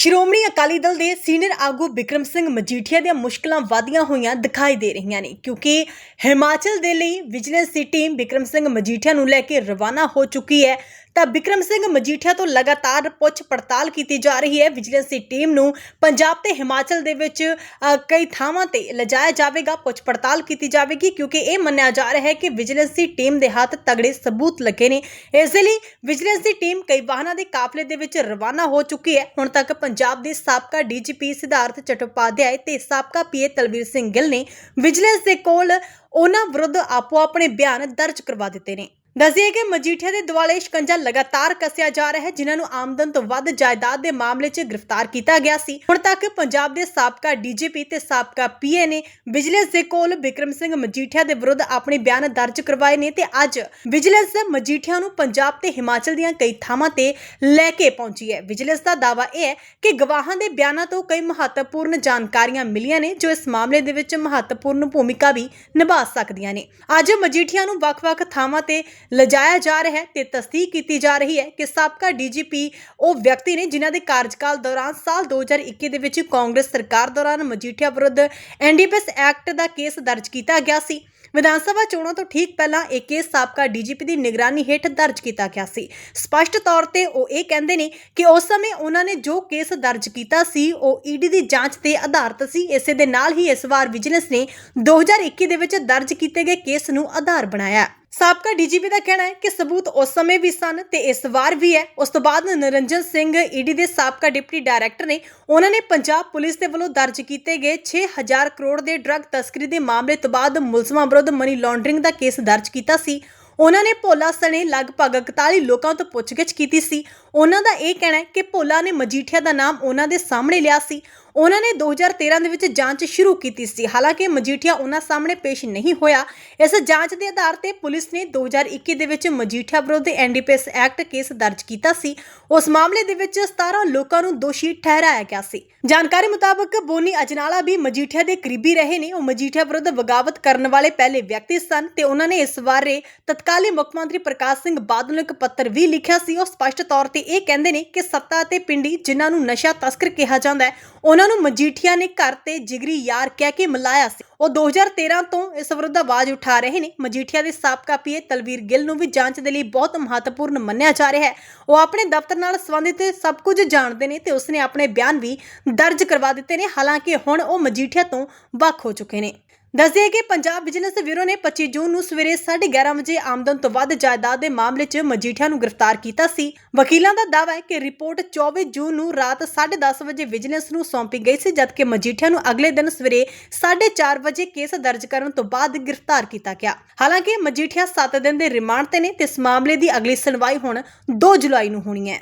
ਸ਼੍ਰੋਮਣੀ ਅਕਾਲੀ ਦਲ ਦੇ ਸੀਨੀਅਰ ਆਗੂ ਵਿਕਰਮ ਸਿੰਘ ਮਜੀਠੀਆ ਦੀਆਂ ਮੁਸ਼ਕਲਾਂ ਵਧੀਆਂ ਹੋਈਆਂ ਦਿਖਾਈ ਦੇ ਰਹੀਆਂ ਨੇ, ਕਿਉਂਕਿ ਹਿਮਾਚਲ ਦੇ ਲਈ ਵਿਜੀਲੈਂਸ ਦੀ ਟੀਮ ਵਿਕਰਮ ਸਿੰਘ ਮਜੀਠੀਆ ਨੂੰ ਲੈ ਕੇ ਰਵਾਨਾ ਹੋ ਚੁੱਕੀ ਹੈ। ਤਾਂ ਵਿਕਰਮ ਸਿੰਘ ਮਜੀਠੀਆ ਤੋਂ ਲਗਾਤਾਰ ਪੁੱਛ ਪੜਤਾਲ ਕੀਤੀ ਜਾ ਰਹੀ ਹੈ। ਵਿਜੀਲੈਂਸ ਦੀ ਟੀਮ ਨੂੰ ਪੰਜਾਬ ਤੇ ਹਿਮਾਚਲ ਦੇ ਵਿੱਚ ਅ, ਕਈ ਥਾਵਾਂ ਤੇ ਲਿਜਾਇਆ ਜਾਵੇਗਾ ਪੁੱਛ ਪੜਤਾਲ ਕੀਤੀ ਜਾਵੇਗੀ ਕਿਉਂਕਿ ਇਹ ਮੰਨਿਆ ਜਾ ਰਿਹਾ ਹੈ ਕਿ ਵਿਜੀਲੈਂਸ ਦੀ ਟੀਮ ਦੇ ਹੱਥ ਤਗੜੇ ਸਬੂਤ ਲੱਗੇ ਨੇ। ਇਸ ਦੇ ਲਈ ਵਿਜੀਲੈਂਸ ਦੀ ਟੀਮ ਕਈ ਵਾਹਨਾਂ ਦੇ ਕਾਫਲੇ ਦੇ ਵਿੱਚ ਰਵਾਨਾ ਹੋ ਚੁੱਕੀ ਹੈ। ਹੁਣ ਤੱਕ ਪੰਜਾਬ ਦੇ ਸਾਬਕਾ ਡੀਜੀਪੀ ਸਿਧਾਰਥ ਚਟੋਪਾਧਿਆਏ ਤੇ ਸਾਬਕਾ ਪੀਏ ਤਲਵੀਰ ਸਿੰਘ ਗਿੱਲ ਨੇ ਵਿਜੀਲੈਂਸ ਦੇ ਕੋਲ ਉਹਨਾਂ ਵਿਰੁੱਧ ਆਪੋ ਆਪਣੇ ਬਿਆਨ ਦਰਜ ਕਰਵਾ ਦਿੱਤੇ ਨੇ। ਦੱਸਿਏ ਕਿ ਮਜੀਠੀਆ ਦੇ ਦੁਆਲੇ ਸ਼ਿਕੰਜਾ ਲਗਾਤਾਰ ਕੱਸਿਆ ਜਾ ਰਿਹਾ ਹੈ, ਜਿਨ੍ਹਾਂ ਨੂੰ ਆਮਦਨ ਤੋਂ ਵੱਧ ਜਾਇਦਾਦ ਦੇ ਮਾਮਲੇ 'ਚ ਗ੍ਰਿਫਤਾਰ ਕੀਤਾ ਗਿਆ ਸੀ। ਹੁਣ ਤੱਕ ਪੰਜਾਬ ਦੇ ਸਾਬਕਾ ਡੀਜੀਪੀ ਤੇ ਸਾਬਕਾ ਪੀਏ ਨੇ ਵਿਜੀਲੈਂਸ ਦੇ ਕੋਲ ਵਿਕਰਮ ਸਿੰਘ ਮਜੀਠੀਆ ਦੇ ਵਿਰੁੱਧ ਆਪਣੇ ਬਿਆਨ ਦਰਜ ਕਰਵਾਏ ਨੇ ਤੇ ਅੱਜ ਵਿਜੀਲੈਂਸ ਮਜੀਠੀਆ ਨੂੰ ਪੰਜਾਬ ਤੇ ਹਿਮਾਚਲ ਦੀਆਂ ਕਈ ਥਾਵਾਂ ਤੇ ਲੈ ਕੇ ਪਹੁੰਚੀ ਹੈ। ਵਿਜੀਲੈਂਸ ਦਾ ਦਾਅਵਾ ਇਹ ਹੈ ਕਿ ਗਵਾਹਾਂ ਦੇ ਬਿਆਨਾਂ ਤੋਂ ਕਈ ਮਹੱਤਵਪੂਰਨ ਜਾਣਕਾਰੀਆਂ ਮਿਲੀਆਂ ਨੇ, ਜੋ ਇਸ ਮਾਮਲੇ ਦੇ ਵਿੱਚ ਮਹੱਤਵਪੂਰਨ ਭੂਮਿਕਾ ਵੀ ਨਿਭਾ ਸਕਦੀਆਂ ਨੇ। ਅੱਜ ਮਜੀਠੀਆ ਨੂੰ ਵੱਖ-ਵੱਖ ਥਾਵਾਂ ਤੇ ਲਿਜਾਇਆ ਜਾ ਰਿਹਾ ਹੈ ਤੇ ਤਸਦੀਕ ਕੀਤੀ ਜਾ ਰਹੀ ਹੈ ਕਿ ਸਾਬਕਾ ਡੀਜੀਪੀ ਉਹ ਵਿਅਕਤੀ ਨੇ ਜਿਨ੍ਹਾਂ ਦੇ ਕਾਰਜਕਾਲ ਦੌਰਾਨ ਸਾਲ 2021 ਦੇ ਵਿੱਚ ਕਾਂਗਰਸ ਸਰਕਾਰ ਦੌਰਾਨ ਮਜੀਠੀਆ ਵਿਰੁੱਧ ਐਨਡੀਪੀਐਸ ਐਕਟ ਦਾ ਕੇਸ ਦਰਜ ਕੀਤਾ ਗਿਆ ਸੀ। ਵਿਧਾਨ ਸਭਾ ਚੋਣਾਂ ਤੋਂ ਠੀਕ ਪਹਿਲਾਂ ਇਹ ਕੇਸ ਸਾਬਕਾ ਡੀਜੀਪੀ ਦੀ ਨਿਗਰਾਨੀ ਹੇਠ ਦਰਜ ਕੀਤਾ ਗਿਆ ਸੀ। ਸਪਸ਼ਟ ਤੌਰ ਤੇ ਉਹ ਇਹ ਕਹਿੰਦੇ ਨੇ ਕਿ ਉਸ ਸਮੇਂ ਉਹਨਾਂ ਨੇ ਜੋ ਕੇਸ ਦਰਜ ਕੀਤਾ ਸੀ, ਉਹ ਈਡੀ ਦੀ ਜਾਂਚ ਤੇ ਆਧਾਰਿਤ ਸੀ। ਇਸੇ ਦੇ ਨਾਲ ਹੀ ਇਸ ਵਾਰ ਵਿਜੀਲੈਂਸ ਨੇ 2021 ਦੇ ਵਿੱਚ ਦਰਜ ਕੀਤੇ ਗਏ ਕੇਸ ਨੂੰ ਆਧਾਰ ਬਣਾਇਆ। ਸਾਬਕਾ ਡੀਜੀਪੀ ਦਾ ਕਹਿਣਾ ਹੈ ਕਿ ਸਬੂਤ ਉਸ ਸਮੇਂ ਵੀ ਸਨ ਤੇ ਇਸ ਵਾਰ ਵੀ ਹੈ। ਉਸ ਤੋਂ ਬਾਅਦ ਨਰਿੰਜਨ ਸਿੰਘ ਈਡੀ ਦੇ ਸਾਬਕਾ ਡਿਪਟੀ ਡਾਇਰੈਕਟਰ ਨੇ ਉਹਨਾਂ ਨੇ ਪੰਜਾਬ ਪੁਲਿਸ ਦੇ ਵੱਲੋਂ ਦਰਜ ਕੀਤੇ ਗਏ 6000 ਕਰੋੜ ਦੇ ਡਰੱਗ ਤਸਕਰੀ ਦੇ ਮਾਮਲੇ ਤੋਂ ਬਾਅਦ ਮੁਲਜ਼ਮਾਂ ਵਿਰੁੱਧ ਮਨੀ ਲਾਂਡਰਿੰਗ ਦਾ ਕੇਸ ਦਰਜ ਕੀਤਾ ਸੀ। ਉਹਨਾਂ ਨੇ ਭੋਲਾ ਸਣੇ ਲਗਭਗ 41 ਲੋਕਾਂ ਤੋਂ ਪੁੱਛਗਿੱਛ ਕੀਤੀ ਸੀ। ਉਹਨਾਂ ਦਾ ਇਹ ਕਹਿਣਾ ਹੈ ਕਿ ਭੋਲਾ ਨੇ ਮਜੀਠੀਆ ਦਾ ਨਾਮ ਉਹਨਾਂ ਦੇ ਸਾਹਮਣੇ ਲਿਆ ਸੀ। ਉਹਨਾਂ ਨੇ 2013 ਦੇ ਵਿੱਚ ਜਾਂਚ ਸ਼ੁਰੂ ਕੀਤੀ ਸੀ। ਹਾਲਾਂਕਿ ਮਜੀਠੀਆ ਉਹਨਾਂ ਸਾਹਮਣੇ ਪੇਸ਼ ਨਹੀਂ ਹੋਇਆ। ਇਸ ਜਾਂਚ ਦੇ ਆਧਾਰ ਤੇ ਪੁਲਿਸ ਨੇ 2021 ਦੇ ਵਿੱਚ ਮਜੀਠੀਆ ਵਿਰੁੱਧ ਐਨਡੀਪੀਐਸ ਐਕਟ ਕੇਸ ਦਰਜ ਕੀਤਾ ਸੀ। ਉਸ ਮਾਮਲੇ ਦੇ ਵਿੱਚ 17 ਲੋਕਾਂ ਨੂੰ ਦੋਸ਼ੀ ਠਹਿਰਾਇਆ ਗਿਆ ਸੀ। ਜਾਣਕਾਰੀ ਮੁਤਾਬਕ ਬੋਨੀ ਅਜਨਾਲਾ ਵੀ ਮਜੀਠੀਆ ਦੇ ਕਰੀਬੀ ਰਹੇ ਨੇ। ਉਹ ਮਜੀਠੀਆ ਵਿਰੁੱਧ ਬਗਾਵਤ ਕਰਨ ਵਾਲੇ ਪਹਿਲੇ ਵਿਅਕਤੀ ਸਨ ਤੇ ਉਹਨਾਂ ਨੇ ਇਸ ਬਾਰੇ ਤਤਕਾਲੀ ਮੁੱਖ ਮੰਤਰੀ ਪ੍ਰਕਾਸ਼ ਸਿੰਘ ਬਾਦਲ ਨੂੰ ਇੱਕ ਪੱਤਰ ਵੀ ਲਿਖਿਆ ਸੀ। ਉਹ ਸਪਸ਼ਟ ਤੌਰ ਤੇ ਇਹ ਕਹਿੰਦੇ ਨੇ ਕਿ ਸੱਤਾ ਅਤੇ ਪਿੰਡੀ ਜਿਨ੍ਹਾਂ ਨੂੰ ਨਸ਼ਾ ਤਸਕਰ ਕਿਹਾ ਜਾਂਦਾ ਹੈ, ਉਹਨਾਂ ਨੂੰ ਮਜੀਠੀਆ ਨੇ ਘਰ ਤੇ ਜਿਗਰੀ ਯਾਰ ਕਹਿ ਕੇ ਮਿਲਾਇਆ ਸੀ। ਉਹ 2013 ਤੋਂ ਇਸ ਵਿਰੁੱਧ ਆਵਾਜ਼ ਉਠਾ ਰਹੇ ਨੇ। ਮਜੀਠੀਆ ਦੇ ਸਾਬਕਾ ਪੀਏ ਤਲਵੀਰ ਗਿੱਲ ਨੂੰ ਵੀ ਜਾਂਚ ਦੇ ਲਈ ਬਹੁਤ ਮਹੱਤਵਪੂਰਨ ਮੰਨਿਆ ਜਾ ਰਿਹਾ ਹੈ। ਉਹ ਆਪਣੇ ਦਫ਼ਤਰ ਨਾਲ ਸੰਬੰਧਿਤ ਸਭ ਕੁਝ ਜਾਣਦੇ ਨੇ ਤੇ ਉਸਨੇ ਆਪਣੇ ਬਿਆਨ ਵੀ ਦਰਜ ਕਰਵਾ ਦਿੱਤੇ ਨੇ। ਹਾਲਾਂਕਿ ਹੁਣ ਉਹ ਮਜੀਠੀਆ ਤੋਂ ਵੱਖ ਹੋ ਚੁੱਕੇ ਨੇ। ਦੱਸਦੇ ਕਿ ਪੰਜਾਬ ਬਿਜ਼ਨਸ ਬਿਊਰੋ ਨੇ 25 ਜੂਨ ਨੂੰ ਸਵੇਰੇ 11:30 ਵਜੇ ਆਮਦਨ ਤੋਂ ਵੱਧ ਜਾਇਦਾਦ ਦੇ ਮਾਮਲੇ 'ਚ ਮਜੀਠੀਆ ਨੂੰ ਗ੍ਰਿਫਤਾਰ ਕੀਤਾ ਸੀ। ਵਕੀਲਾਂ ਦਾ ਦਾਅਵਾ ਹੈ ਕਿ ਰਿਪੋਰਟ 24 ਜੂਨ ਨੂੰ ਰਾਤ 10:30 ਵਜੇ ਵਿਜੀਲੈਂਸ ਨੂੰ ਸੌਂਪੀ ਗਈ ਸੀ, ਜਦਕਿ ਮਜੀਠੀਆ ਨੂੰ ਅਗਲੇ ਦਿਨ ਸਵੇਰੇ 4:30 ਵਜੇ ਕੇਸ ਦਰਜ ਕਰਨ ਤੋਂ ਬਾਅਦ ਗ੍ਰਿਫਤਾਰ ਕੀਤਾ ਗਿਆ। ਹਾਲਾਂਕਿ ਮਜੀਠੀਆ 7 ਦਿਨ ਦੇ ਰਿਮਾਂਡ ਤੇ ਨੇ, ਤੇ ਇਸ ਮਾਮਲੇ ਦੀ ਅਗਲੀ ਸੁਣਵਾਈ ਹੁਣ 2 ਜੁਲਾਈ ਨੂੰ ਹੋਣੀ ਹੈ।